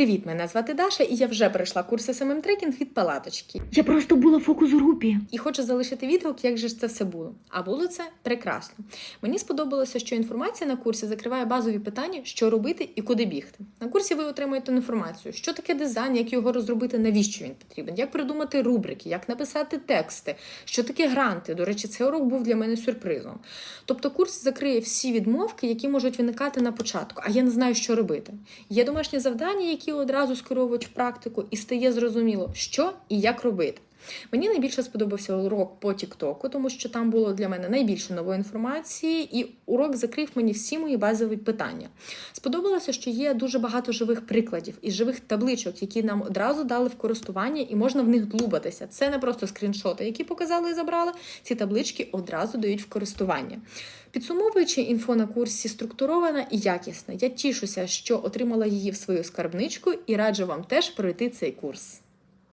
Привіт, мене звати Даша, і я вже пройшла курси самим трекінг від палаточки. Я просто була в фокус-групі. І хочу залишити відгук, як же ж це все було. А було це прекрасно. Мені сподобалося, що інформація на курсі закриває базові питання, що робити і куди бігти. На курсі ви отримуєте інформацію, що таке дизайн, як його розробити, навіщо він потрібен, як придумати рубрики, як написати тексти, що таке гранти. До речі, цей урок був для мене сюрпризом. Тобто курс закриє всі відмовки, які можуть виникати на початку, а я не знаю, що робити. Є домашні завдання, які одразу скеровують в практику, і стає зрозуміло, що і як робити. Мені найбільше сподобався урок по Тіктоку, тому що там було для мене найбільше нової інформації, і урок закрив мені всі мої базові питання. Сподобалося, що є дуже багато живих прикладів і живих табличок, які нам одразу дали в користування, і можна в них длубатися. Це не просто скріншоти, які показали і забрали. Ці таблички одразу дають в користування. Підсумовуючи, інфо на курсі структурована і якісна. Я тішуся, що отримала її в свою скарбничку і раджу вам теж пройти цей курс.